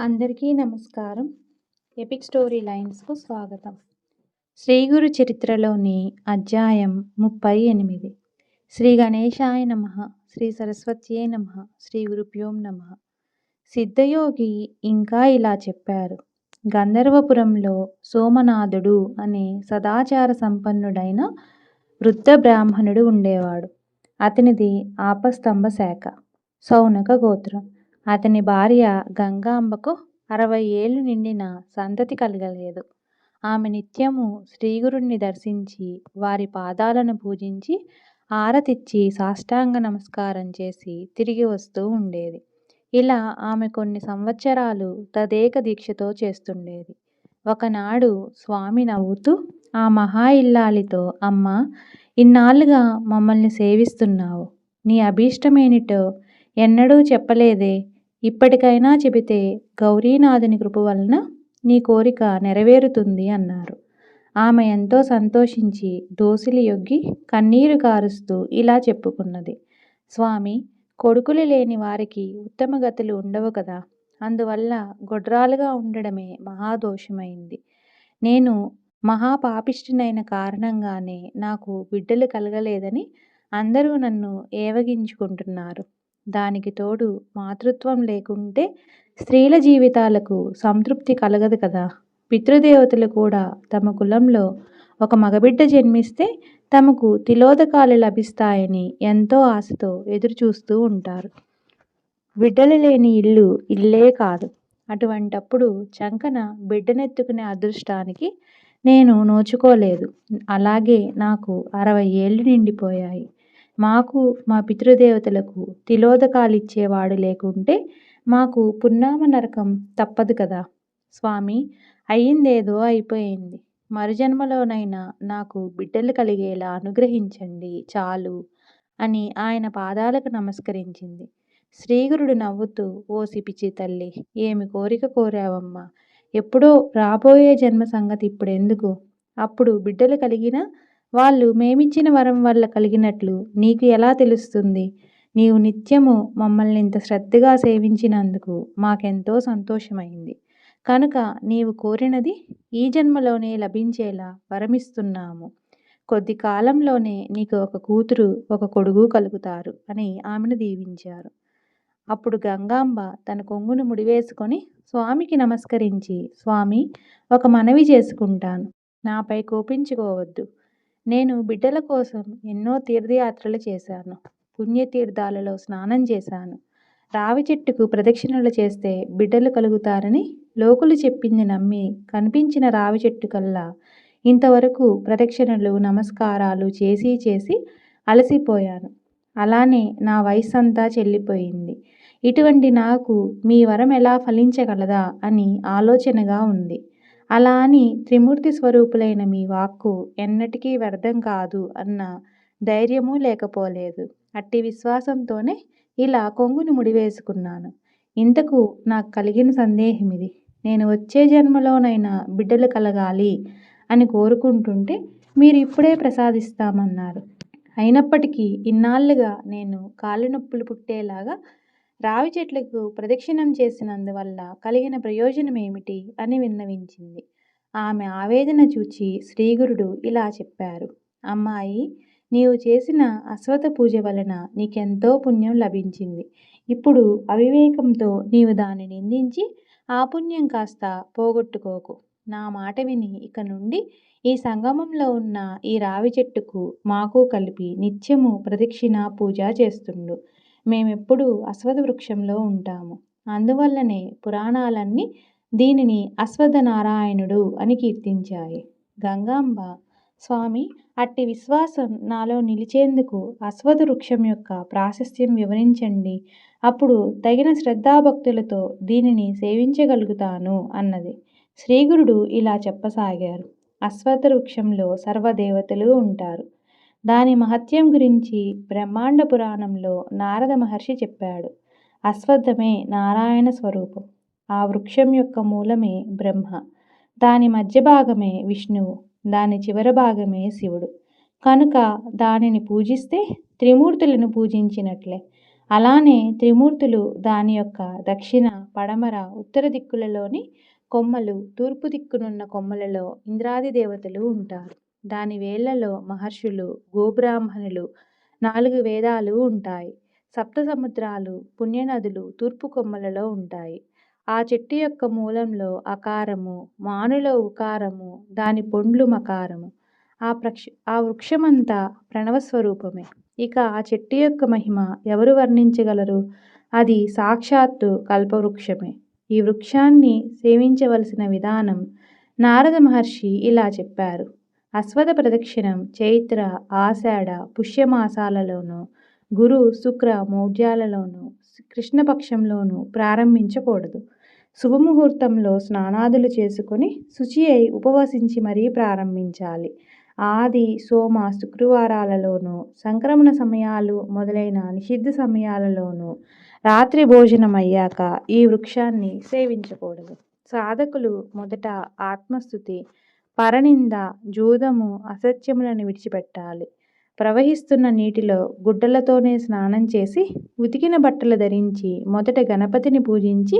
అందరికీ నమస్కారం. Epic story లైన్స్కు స్వాగతం. శ్రీగురు చరిత్రలోని అధ్యాయం ముప్పై ఎనిమిది. శ్రీ గణేశాయ నమ శ్రీ సరస్వత్యే నమ శ్రీ గురుభ్యోం నమ. సిద్ధయోగి ఇంకా ఇలా చెప్పారు. గంధర్వపురంలో సోమనాథుడు అనే సదాచార సంపన్నుడైన వృద్ధ బ్రాహ్మణుడు ఉండేవాడు. అతనిది ఆపస్తంభ శాఖ సౌనక గోత్రం. అతని భార్య గంగాంబకు అరవై ఏళ్ళు నిండిన సంతతి కలగలేదు. ఆమె నిత్యము శ్రీగురుణ్ణి దర్శించి వారి పాదాలను పూజించి ఆరతిచ్చి సాష్టాంగ నమస్కారం చేసి తిరిగి వస్తూ ఉండేది. ఇలా ఆమె కొన్ని సంవత్సరాలు తదేక దీక్షతో చేస్తుండేది. ఒకనాడు స్వామి నవ్వుతూ ఆ మహా ఇల్లాలితో అమ్మ ఇన్నాళ్ళుగా మమ్మల్ని సేవిస్తున్నావు. నీ అభీష్టమేమిటో ఎన్నడూ చెప్పలేదే. ఇప్పటికైనా చెబితే గౌరీనాథుని కృప వలన నీ కోరిక నెరవేరుతుంది అన్నారు. ఆమె ఎంతో సంతోషించి దోసిలి యొగ్గి కన్నీరు కారుస్తూ ఇలా చెప్పుకున్నది. స్వామి కొడుకులు లేని వారికి ఉత్తమ గతులు ఉండవు కదా. అందువల్ల గొడ్రాలుగా ఉండడమే మహాదోషమైంది. నేను మహాపాపిష్టినైన కారణంగానే నాకు బిడ్డలు కలగలేదని అందరూ నన్ను ఏవగించుకుంటున్నారు. దానికి తోడు మాతృత్వం లేకుంటే స్త్రీల జీవితాలకు సంతృప్తి కలగదు కదా. పితృదేవతలు కూడా తమ కులంలో ఒక మగబిడ్డ జన్మిస్తే తమకు తిలోదకాలు లభిస్తాయని ఎంతో ఆశతో ఎదురుచూస్తూ ఉంటారు. బిడ్డలు లేని ఇల్లు ఇల్లే కాదు. అటువంటప్పుడు చంకన బిడ్డనెత్తుకునే అదృష్టానికి నేను నోచుకోలేదు. అలాగే నాకు అరవై ఏళ్ళు నిండిపోయాయి. మాకు మా పితృదేవతలకు తిలోదకాలిచ్చేవాడు లేకుంటే మాకు పున్నామ నరకం తప్పదు కదా. స్వామి అయ్యిందేదో అయిపోయింది. మరుజన్మలోనైనా నాకు బిడ్డలు కలిగేలా అనుగ్రహించండి చాలు అని ఆయన పాదాలకు నమస్కరించింది. శ్రీగురుడు నవ్వుతూ ఓ సిపిచి తల్లి ఏమి కోరిక కోరావమ్మా? ఎప్పుడో రాబోయే జన్మ సంగతి ఇప్పుడెందుకు? అప్పుడు బిడ్డలు కలిగినా వాళ్ళు మేమిచ్చిన వరం వల్ల కలిగినట్లు నీకు ఎలా తెలుస్తుంది? నీవు నిత్యము మమ్మల్ని ఇంత శ్రద్ధగా సేవించినందుకు మాకెంతో సంతోషమైంది. కనుక నీవు కోరినది ఈ జన్మలోనే లభించేలా వరమిస్తున్నాము. కొద్ది కాలంలోనే నీకు ఒక కూతురు ఒక కొడుకు కలుగుతారు అని ఆమెను దీవించారు. అప్పుడు గంగాంబ తన కొంగును ముడివేసుకొని స్వామికి నమస్కరించి స్వామి ఒక మనవి చేసుకుంటాను. నాపై కోపించుకోవద్దు. నేను బిడ్డల కోసం ఎన్నో తీర్థయాత్రలు చేశాను. పుణ్యతీర్థాలలో స్నానం చేశాను. రావి చెట్టుకు ప్రదక్షిణలు చేస్తే బిడ్డలు కలుగుతారని లోకులు చెప్పింది నమ్మి కనిపించిన రావి చెట్టు కల్లా ఇంతవరకు ప్రదక్షిణలు నమస్కారాలు చేసి చేసి అలసిపోయాను. అలానే నా వయసు అంతా చెల్లిపోయింది. ఇటువంటి నాకు మీ వరం ఎలా ఫలించగలదా అని ఆలోచనగా ఉంది. అలా అని త్రిమూర్తి స్వరూపులైన మీ వాక్కు ఎన్నటికీ వ్యర్థం కాదు అన్న ధైర్యమూ లేకపోలేదు. అట్టి విశ్వాసంతోనే ఇలా కొంగుని ముడివేసుకున్నాను. ఇంతకు నాకు కలిగిన సందేహం ఇది నేను వచ్చే జన్మలోనైనా బిడ్డలు కలగాలి అని కోరుకుంటుంటే మీరు ఇప్పుడే ప్రసాదిస్తామన్నారు. అయినప్పటికీ ఇన్నాళ్ళుగా నేను కాళ్ళు నొప్పులు పుట్టేలాగా రావి చెట్లకు ప్రదక్షిణం చేసినందువల్ల కలిగిన ప్రయోజనం ఏమిటి అని విన్నవించింది. ఆమె ఆవేదన చూచి శ్రీగురుడు ఇలా చెప్పారు. అమ్మాయి నీవు చేసిన అశ్వత పూజ వలన నీకెంతో పుణ్యం లభించింది. ఇప్పుడు అవివేకంతో నీవు దాన్ని నిందించి ఆ పుణ్యం కాస్త పోగొట్టుకోకు. నా మాట విని ఇక నుండి ఈ సంగమంలో ఉన్న ఈ రావి చెట్టుకు మాకు కలిపి నిత్యము ప్రదక్షిణ పూజ చేస్తుండు. మేమెప్పుడూ అశ్వథ వృక్షంలో ఉంటాము. అందువల్లనే పురాణాలన్నీ దీనిని అశ్వథ నారాయణుడు అని కీర్తించాయి. గంగాంబ స్వామి అట్టి విశ్వాసం నాలో నిలిచేందుకు అశ్వథ వృక్షం యొక్క ప్రాశస్త్యం వివరించండి. అప్పుడు తగిన శ్రద్ధాభక్తులతో దీనిని సేవించగలుగుతాను అన్నది. శ్రీగురుడు ఇలా చెప్పసాగారు. అశ్వథ వృక్షంలో సర్వదేవతలు ఉంటారు. దాని మహత్యం గురించి బ్రహ్మాండ పురాణంలో నారద మహర్షి చెప్పాడు. అశ్వత్థమే నారాయణ స్వరూపం. ఆ వృక్షం యొక్క మూలమే బ్రహ్మ. దాని మధ్య భాగమే విష్ణువు. దాని చివరి భాగమే శివుడు. కనుక దానిని పూజిస్తే త్రిమూర్తులను పూజించినట్లే. అలానే త్రిమూర్తులు దాని యొక్క దక్షిణ పడమర ఉత్తర దిక్కులలోని కొమ్మలు తూర్పు దిక్కునున్న కొమ్మలలో ఇంద్రాది దేవతలు ఉంటారు. దాని వేళ్ళలో మహర్షులు గోబ్రాహ్మణులు నాలుగు వేదాలు ఉంటాయి. సప్త సముద్రాలు పుణ్యనదులు తూర్పు కొమ్మలలో ఉంటాయి. ఆ చెట్టు యొక్క మూలంలో అకారము మానులో ఉకారము దాని పొండ్లు మకారము. ఆ ప్రక్ష ఆ వృక్షమంతా ప్రణవస్వరూపమే ఇక ఆ చెట్టు యొక్క మహిమ ఎవరు వర్ణించగలరు? అది సాక్షాత్తు కల్పవృక్షమే. ఈ వృక్షాన్ని సేవించవలసిన విధానం నారద మహర్షి ఇలా చెప్పారు. అశ్వథ ప్రదక్షిణం చైత్ర ఆషాఢ పుష్యమాసాలలోనూ గురు శుక్ర మౌఢ్యాలలోను కృష్ణపక్షంలోనూ ప్రారంభించకూడదు. శుభముహూర్తంలో స్నానాదులు చేసుకుని శుచి అయి ఉపవసించి మరీ ప్రారంభించాలి. ఆది సోమ శుక్రవారాలలోనూ సంక్రమణ సమయాలు మొదలైన నిషిద్ధ సమయాలలోనూ రాత్రి భోజనం అయ్యాక ఈ వృక్షాన్ని సేవించకూడదు. సాధకులు మొదట ఆత్మస్థుతి పరనింద జూదము అసత్యములను విడిచిపెట్టాలి. ప్రవహిస్తున్న నీటిలో గుడ్డలతోనే స్నానం చేసి ఉతికిన బట్టలు ధరించి మొదట గణపతిని పూజించి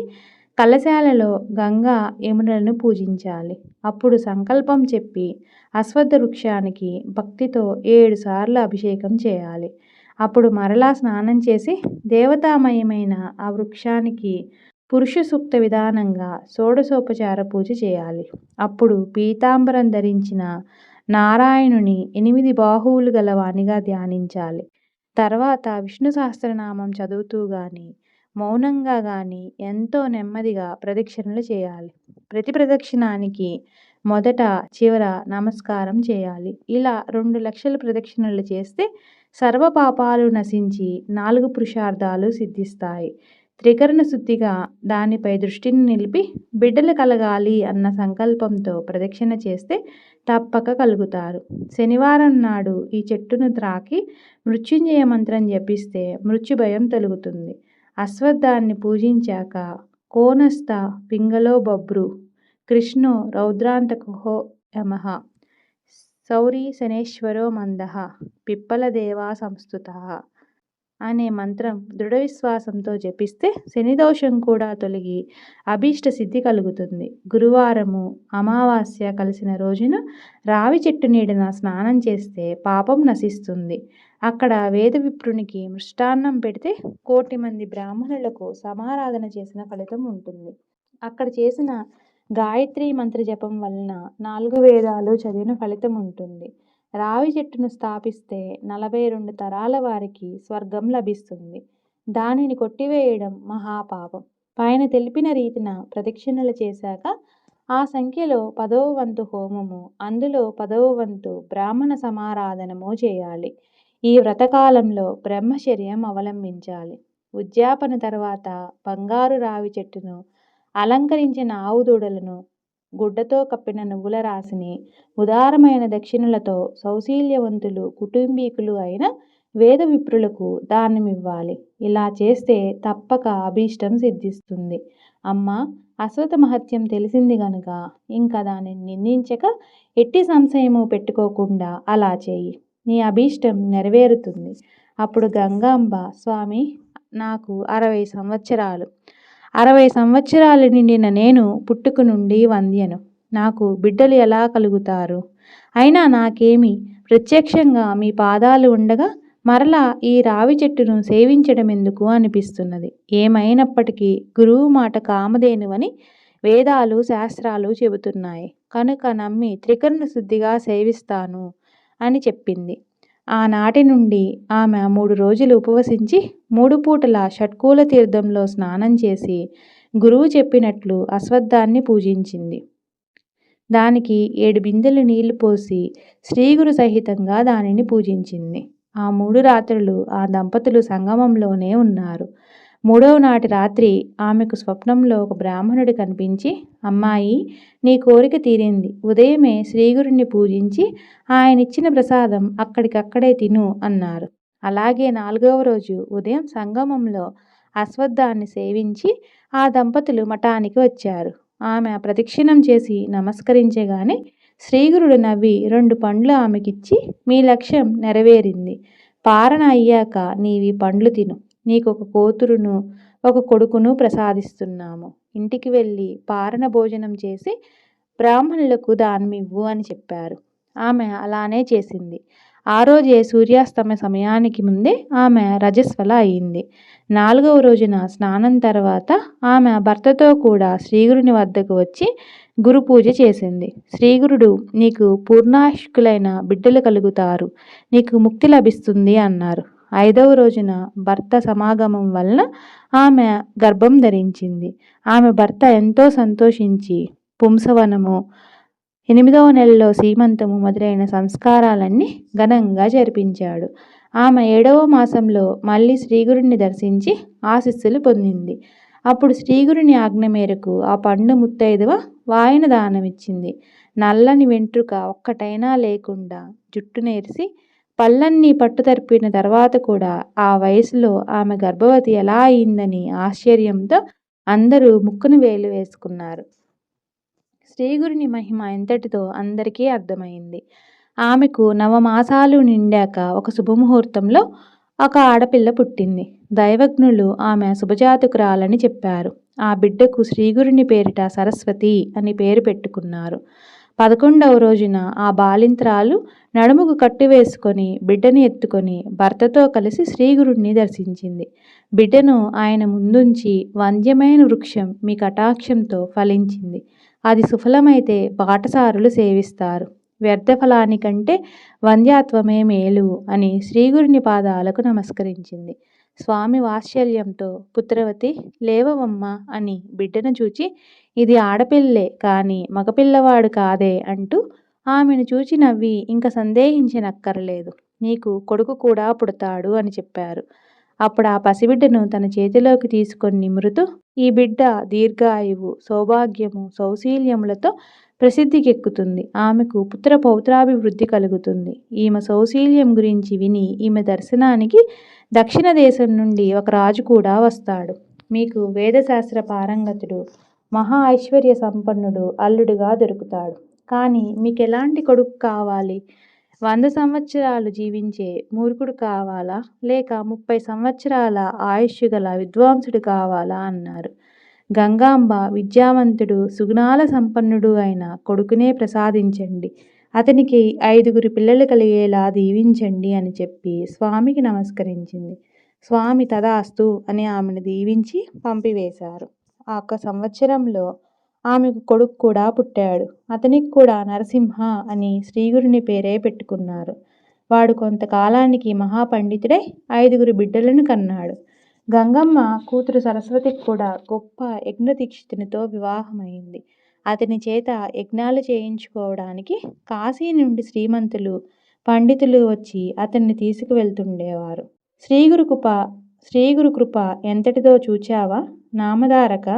కలశాలలో గంగా యమునలను పూజించాలి. అప్పుడు సంకల్పం చెప్పి అశ్వత్థ వృక్షానికి భక్తితో ఏడుసార్లు అభిషేకం చేయాలి. అప్పుడు మరలా స్నానం చేసి దేవతామయమైన ఆ వృక్షానికి పురుష సూక్త విధానంగా షోడశోపచార పూజ చేయాలి. అప్పుడు పీతాంబరం ధరించిన నారాయణుని ఎనిమిది బాహువులు గలవానిగా ధ్యానించాలి. తర్వాత విష్ణు సహస్రనామం చదువుతూ కానీ మౌనంగా కానీ ఎంతో నెమ్మదిగా ప్రదక్షిణలు చేయాలి. ప్రతి ప్రదక్షిణానికి మొదట చివర నమస్కారం చేయాలి. ఇలా రెండు లక్షల ప్రదక్షిణలు చేస్తే సర్వ పాపాలు నశించి నాలుగు పురుషార్థాలు సిద్ధిస్తాయి. త్రికరణ శుద్ధిగా దానిపై దృష్టిని నిలిపి బిడ్డలు కలగాలి అన్న సంకల్పంతో ప్రదక్షిణ చేస్తే తప్పక కలుగుతారు. శనివారం నాడు ఈ చెట్టును త్రాకి మృత్యుంజయ మంత్రం జపిస్తే మృత్యు భయం తొలుగుతుంది. అశ్వత్థాన్ని పూజించాక కోనస్థ పింగలో బబ్రు కృష్ణో రౌద్రాంతకుహో యమః సౌరీ శనేశ్వరో మందః పిప్పలదేవా సంస్థుత అనే మంత్రం దృఢ విశ్వాసంతో జపిస్తే శనిదోషం కూడా తొలగి అభీష్ట సిద్ధి కలుగుతుంది. గురువారము అమావాస్య కలిసిన రోజున రావి చెట్టు నీడన స్నానం చేస్తే పాపం నశిస్తుంది. అక్కడ వేద విప్రునికి మృష్టాన్నం పెడితే కోటి మంది బ్రాహ్మణులకు సమారాధన చేసిన ఫలితం ఉంటుంది. అక్కడ చేసిన గాయత్రి మంత్ర జపం వలన నాలుగు వేదాలు చదివిన ఫలితం ఉంటుంది. రావి చెట్టును స్థాపిస్తే నలభై రెండు తరాల వారికి స్వర్గం లభిస్తుంది. దానిని కొట్టివేయడం మహాపాపం. పైన తెలిపిన రీతిన ప్రదక్షిణలు చేశాక ఆ సంఖ్యలో పదవ వంతు హోమము అందులో పదవ వంతు బ్రాహ్మణ సమారాధనము చేయాలి. ఈ వ్రతకాలంలో బ్రహ్మచర్యం అవలంబించాలి. ఉద్యాపన తర్వాత బంగారు రావి చెట్టును అలంకరించిన ఆవు దూడలను గుడ్డతో కప్పిన నువ్వుల రాశిని ఉదారమైన దక్షిణలతో సౌశీల్యవంతులు కుటుంబీకులు అయిన వేద విప్రులకు దానమివ్వాలి. ఇలా చేస్తే తప్పక అభీష్టం సిద్ధిస్తుంది. అమ్మ అశ్వత మహత్యం తెలిసింది గనుక ఇంకా దానిని నిందించక ఎట్టి సంశయము పెట్టుకోకుండా అలా చేయి. నీ అభీష్టం నెరవేరుతుంది. అప్పుడు గంగాంబ స్వామి నాకు అరవై సంవత్సరాలు. అరవై సంవత్సరాలు నిండిన నేను పుట్టుక నుండి వంద్యను. నాకు బిడ్డలు ఎలా కలుగుతారు? అయినా నాకేమి ప్రత్యక్షంగా మీ పాదాలు ఉండగా మరలా ఈ రావి చెట్టును సేవించడం ఎందుకు అనిపిస్తున్నది? ఏమైనప్పటికీ గురువు మాట కామధేనువని వేదాలు శాస్త్రాలు చెబుతున్నాయి. కనుక నమ్మి త్రికరణ శుద్ధిగా సేవిస్తాను అని చెప్పింది. ఆనాటి నుండి ఆమె మూడు రోజులు ఉపవసించి మూడు పూటల షట్కూల తీర్థంలో స్నానం చేసి గురువు చెప్పినట్లు అశ్వత్థాన్ని పూజించింది. దానికి ఏడు బిందెలు నీళ్ళు పోసి శ్రీగురు సహితంగా దానిని పూజించింది. ఆ మూడు రాత్రులు ఆ దంపతులు సంగమంలోనే ఉన్నారు. మూడవ నాటి రాత్రి ఆమెకు స్వప్నంలో ఒక బ్రాహ్మణుడు కనిపించి అమ్మాయి నీ కోరిక తీరింది. ఉదయమే శ్రీగురుణ్ణి పూజించి ఆయనిచ్చిన ప్రసాదం అక్కడికక్కడే తిను అన్నారు. అలాగే నాలుగవ రోజు ఉదయం సంగమంలో అశ్వత్థాన్ని సేవించి ఆ దంపతులు మఠానికి వచ్చారు. ఆమె ప్రదక్షిణం చేసి నమస్కరించగానే శ్రీగురుడు నవ్వి రెండు పండ్లు ఆమెకిచ్చి మీ లక్ష్యం నెరవేరింది. పారణ అయ్యాక నీవి పండ్లు తిను. నీకు ఒక కూతురును ఒక కొడుకును ప్రసాదిస్తున్నాము. ఇంటికి వెళ్ళి పారణ భోజనం చేసి బ్రాహ్మణులకు దానమివ్వు అని చెప్పారు. ఆమె అలానే చేసింది. ఆ రోజే సూర్యాస్తమ సమయానికి ముందే ఆమె రజస్వల అయింది. నాలుగవ రోజున స్నానం తర్వాత ఆమె భర్తతో కూడా శ్రీగురుని వద్దకు వచ్చి గురు పూజ చేసింది. శ్రీగురుడు నీకు పూర్ణాశుకులైన బిడ్డలు కలుగుతారు. నీకు ముక్తి లభిస్తుంది అన్నారు. ఐదవ రోజున భర్త సమాగమం వలన ఆమె గర్భం ధరించింది. ఆమె భర్త ఎంతో సంతోషించి పుంసవనము ఎనిమిదవ నెలలో సీమంతము మొదలైన సంస్కారాలన్నీ ఘనంగా జరిపించాడు. ఆమె ఏడవ మాసంలో మళ్ళీ శ్రీగురుని దర్శించి ఆశీస్సులు పొందింది. అప్పుడు శ్రీగురుని ఆజ్ఞ మేరకు ఆ పండు ముత్తైదువ వాయన దానమిచ్చింది. నల్లని వెంట్రుక ఒక్కటైనా లేకుండా జుట్టు నేర్సి పళ్ళన్నీ పట్టుతర్పిన తర్వాత కూడా ఆ వయసులో ఆమె గర్భవతి ఎలా అయిందని ఆశ్చర్యంతో అందరూ ముక్కును వేలు వేసుకున్నారు. శ్రీగురుని మహిమ ఎంతటితో అందరికీ అర్థమైంది. ఆమెకు నవమాసాలు నిండాక ఒక శుభముహూర్తంలో ఒక ఆడపిల్ల పుట్టింది. దైవజ్ఞులు ఆమె శుభజాతకురాలని చెప్పారు. ఆ బిడ్డకు శ్రీగురుని పేరిట సరస్వతి అని పేరు పెట్టుకున్నారు. పదకొండవ రోజున ఆ బాలింత్రాలు నడుముకు కట్టివేసుకొని బిడ్డని ఎత్తుకొని భర్తతో కలిసి శ్రీగురుణ్ణి దర్శించింది. బిడ్డను ఆయన ముందుంచి వంద్యమైన వృక్షం మీ కటాక్షంతో ఫలించింది. అది సుఫలమైతే బాటసారులు సేవిస్తారు. వ్యర్థ ఫలానికంటే వంద్యాత్వమే మేలు అని శ్రీగురుని పాదాలకు నమస్కరించింది. స్వామి వాత్సల్యంతో పుత్రవతి లేవవమ్మ అని బిడ్డను చూచి ఇది ఆడపిల్లే కానీ మగపిల్లవాడు కాదే అంటూ ఆమెను చూచి నవ్వి ఇంక సందేహించనక్కర్లేదు. నీకు కొడుకు కూడా పుడతాడు అని చెప్పారు. అప్పుడు ఆ పసిబిడ్డను తన చేతిలోకి తీసుకొని నిమురుతూ ఈ బిడ్డ దీర్ఘాయువు సౌభాగ్యము సౌశీల్యములతో ప్రసిద్ధికెక్కుతుంది. ఆమెకు పుత్ర పౌత్రాభివృద్ధి కలుగుతుంది. ఈమె సౌశీల్యం గురించి విని ఈమె దర్శనానికి దక్షిణ దేశం నుండి ఒక రాజు కూడా వస్తాడు. మీకు వేదశాస్త్ర పారంగతుడు మహా ఐశ్వర్య సంపన్నుడు అల్లుడిగా దొరుకుతాడు. కానీ మీకు ఎలాంటి కొడుకు కావాలి? వంద సంవత్సరాలు జీవించే మూర్ఖుడు కావాలా? లేక ముప్పై సంవత్సరాల ఆయుష్ గల విద్వాంసుడు కావాలా? అన్నారు. గంగాంబ విద్యావంతుడు సుగుణాల సంపన్నుడు అయిన కొడుకునే ప్రసాదించండి. అతనికి ఐదుగురు పిల్లలు కలిగేలా దీవించండి అని చెప్పి స్వామికి నమస్కరించింది. స్వామి తదాస్తు అని ఆమెను దీవించి పంపివేశారు. ఆ ఒక్క సంవత్సరంలో ఆమెకు కొడుకు కూడా పుట్టాడు. అతనికి కూడా నరసింహ అని శ్రీగురుని పేరే పెట్టుకున్నారు. వాడు కొంతకాలానికి మహాపండితుడై ఐదుగురు బిడ్డలను కన్నాడు. గంగమ్మ కూతురు సరస్వతికి కూడా గొప్ప యజ్ఞదీక్షితునితో వివాహమైంది. అతని చేత యజ్ఞాలు చేయించుకోవడానికి కాశీ నుండి శ్రీమంతులు పండితులు వచ్చి అతన్ని తీసుకువెళ్తుండేవారు. శ్రీగురు కృప శ్రీగురు కృప ఎంతటిదో చూచావా? నామధారక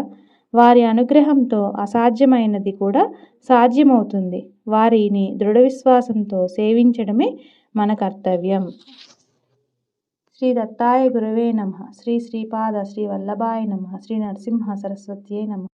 వారి అనుగ్రహంతో అసాధ్యమైనది కూడా సాధ్యమవుతుంది. వారిని దృఢ విశ్వాసంతో సేవించడమే మన కర్తవ్యం. శ్రీ దత్తాయ గురవే నమ. శ్రీ శ్రీపాద శ్రీ వల్లభాయ నమ. శ్రీ నరసింహ సరస్వత్యే నమ.